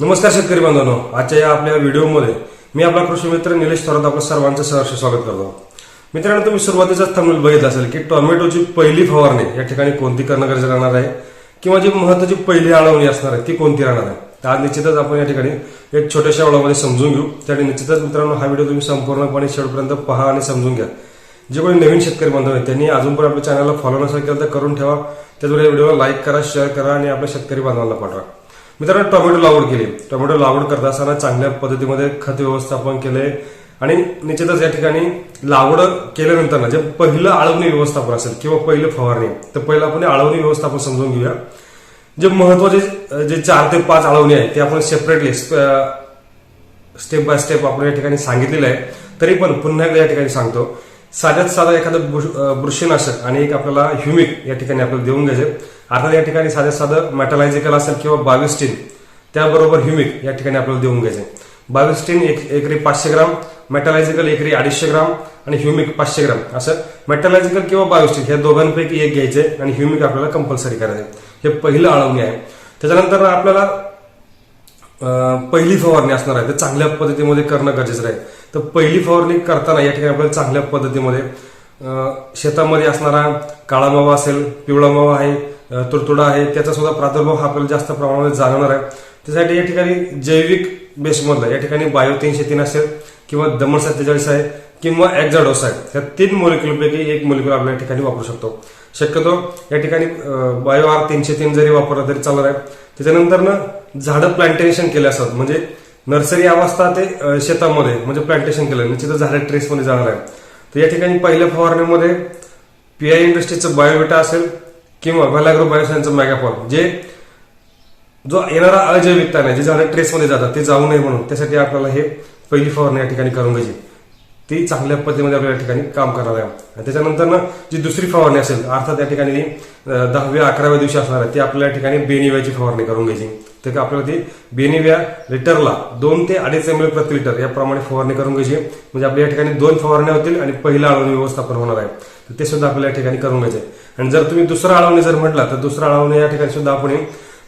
नमस्कार शेतकरी बांधवांनो आजच्या या आपल्या व्हिडिओमध्ये मी आपला कृषी मित्र निलेश थोरात आपलं सर्वांचं सहर्ष स्वागत करतो. मित्रांनो तुम्ही सुरुवातीचाच थंबनेल बघितलं असेल की टोमॅटोची पहिली फवारणी या ठिकाणी कोणती करणं गरजेचं राहणार आहे? किंवा जी महत्वाची पहिली आळवणी असणार आहे ती कोणती राहणार आहे? तर आज निश्चितच आपण या ठिकाणी एक छोट्याशा ओळामध्ये समजून घेऊ. त्यासाठी निश्चितच मित्रांनो हा व्हिडिओ तुम्ही संपूर्णपणे शेवटपर्यंत पहा आणि समजून घ्या. जे कोणी नवीन शेतकरी बांधव आहेत त्यांनी अजून पण आपल्या चॅनलला फॉलो नसेल केलं तर करून ठेवा. त्याचबरोबर या व्हिडिओला लाईक करा शेअर करा आणि आपल्या शेतकरी बांधवांना पाठवा. मित्रांनो टोमॅटो लागवड केली. टोमॅटो लागवड करत असताना चांगल्या पद्धतीमध्ये खत व्यवस्थापन केले आणि निश्चितच या ठिकाणी लागवड केल्यानंतर ना जे पहिलं आळवणी व्यवस्थापन असेल किंवा पहिलं फवारणी तर पहिलं आपण आळवणी व्यवस्थापन समजून घेऊया. जे महत्त्वाचे जे चार ते पाच आळवणी आहे ते आपण सेपरेटली स्टेप बाय स्टेप आपण या ठिकाणी सांगितलेलं आहे. तरी पण पुन्हा एकदा या ठिकाणी सांगतो. साध्यात साधा एखादं बुरशीनाशक आणि एक आपल्याला ह्युमिक या ठिकाणी आपल्याला देऊन घ्यायचे. अर्थात या ठिकाणी साधे साधं मॅटलायझिकल असेल किंवा बावीस टीन त्याबरोबर ह्युमिक या ठिकाणी आपल्याला देऊन घ्यायचे बावीस टीन एक एकरी पाचशे ग्राम मेटलायझिकल एकरी अडीचशे ग्राम आणि ह्युमिक पाचशे ग्राम. असं मेटलायझिकल किंवा बायोस्टिक ह्या दोघांपैकी एक घ्यायचे आणि ह्युमिक आपल्याला कंपल्सरी करायचे हे पहिलं आळवणी आहे. त्याच्यानंतर आपल्याला पहिली फवारणी असणार आहे. तर चांगल्या पद्धतीमध्ये करणं गरजेचं आहे. तर पहिली फवारणी करताना या ठिकाणी आपल्याला चांगल्या पद्धतीमध्ये शेतामध्ये असणारा काळा मावा असेल पिवळा मावा आहे तुडतुडा आहे. त्याचा सुद्धा प्रादुर्भाव हा आपल्याला जास्त प्रमाणामध्ये जाणवणार आहे. त्यासाठी या ठिकाणी जैविक बेसमधलं या ठिकाणी बायो तीनशे तीन असेल किंवा दमण सत्तेचाळीस आहे किंवा एक्झाडोस आहे. ह्या तीन मोलिक्युलपैकी एक मोलिक्युल आपण या ठिकाणी वापरू शकतो. शक्यतो या ठिकाणी बायो आर तीनशे तीन जरी वापरला तरी चालणार आहे. त्याच्यानंतर ना झाडं प्लांटेशन केले असतात म्हणजे नर्सरी अवस्था ते शेतामध्ये म्हणजे प्लांटेशन केलं. निश्चितच झाडं ट्रेसमध्ये जाणार आहे. तर या ठिकाणी पहिल्या फवारणीमध्ये पीआय इंडस्ट्रीचं बायोविटा असेल किंवा व्हॅलाग्रो बायोसायन्सचं मॅगापॉल जे जो येणारा अजैविकता नाही जे झाडं ट्रेसमध्ये जातात ते जाऊ नये म्हणून त्यासाठी आपल्याला हे पहिली फवारणी या ठिकाणी करून घ्यायची. ती चांगल्या पद्धतीमध्ये आपल्या या ठिकाणी काम करणार आहे. आणि त्याच्यानंतर ना जी दुसरी फवारणी असेल अर्थात त्या ठिकाणी दहाव्या अकराव्या दिवशी असणार आहे ती आपल्या या ठिकाणी बेनिव्याची फवारणी करून घ्यायची. तर का आपल्याला ती बेनिव्या लिटरला दोन ते अडीच एम एल प्रति लिटर याप्रमाणे फवारणी करून घ्यायची. म्हणजे आपल्या या ठिकाणी दोन फवारण्या होतील आणि पहिला आळवणी व्यवस्थापन होणार आहे. तर ते सुद्धा आपल्या या ठिकाणी करून घ्यायचे. आणि जर तुम्ही दुसरा आळवणी जर म्हटला तर दुसरा आळवणी या ठिकाणी सुद्धा आपण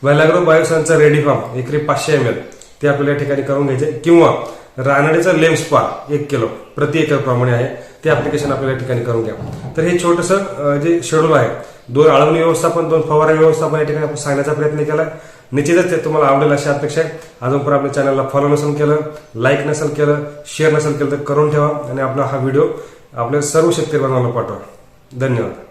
व्हॅलाग्रो बायोसनचा रेडी फार्म एकरी पाचशे एम एल ते आपल्याला या ठिकाणी करून घ्यायचे. किंवा रानडेचा लेम स्पा एक किलो प्रति एकर प्रमाणे आहे. ते ऍप्लिकेशन आपल्याला या ठिकाणी करून घ्या. तर हे छोटंसं जे शेड्यूल आहे दोन आळवणी व्यवस्थापन दोन फवारा व्यवस्थापन या ठिकाणी आपण सांगण्याचा प्रयत्न केला. निश्चितच ते तुम्हाला आवडेल अशी अपेक्षा आहे. अजून पण आपल्या चॅनलला फॉलो नसेल केलं लाईक नसेल केलं शेअर नसेल केलं तर करून ठेवा. आणि आपला हा व्हिडिओ आपल्या सर्व शेतकरी बनवायला पाठवा. धन्यवाद.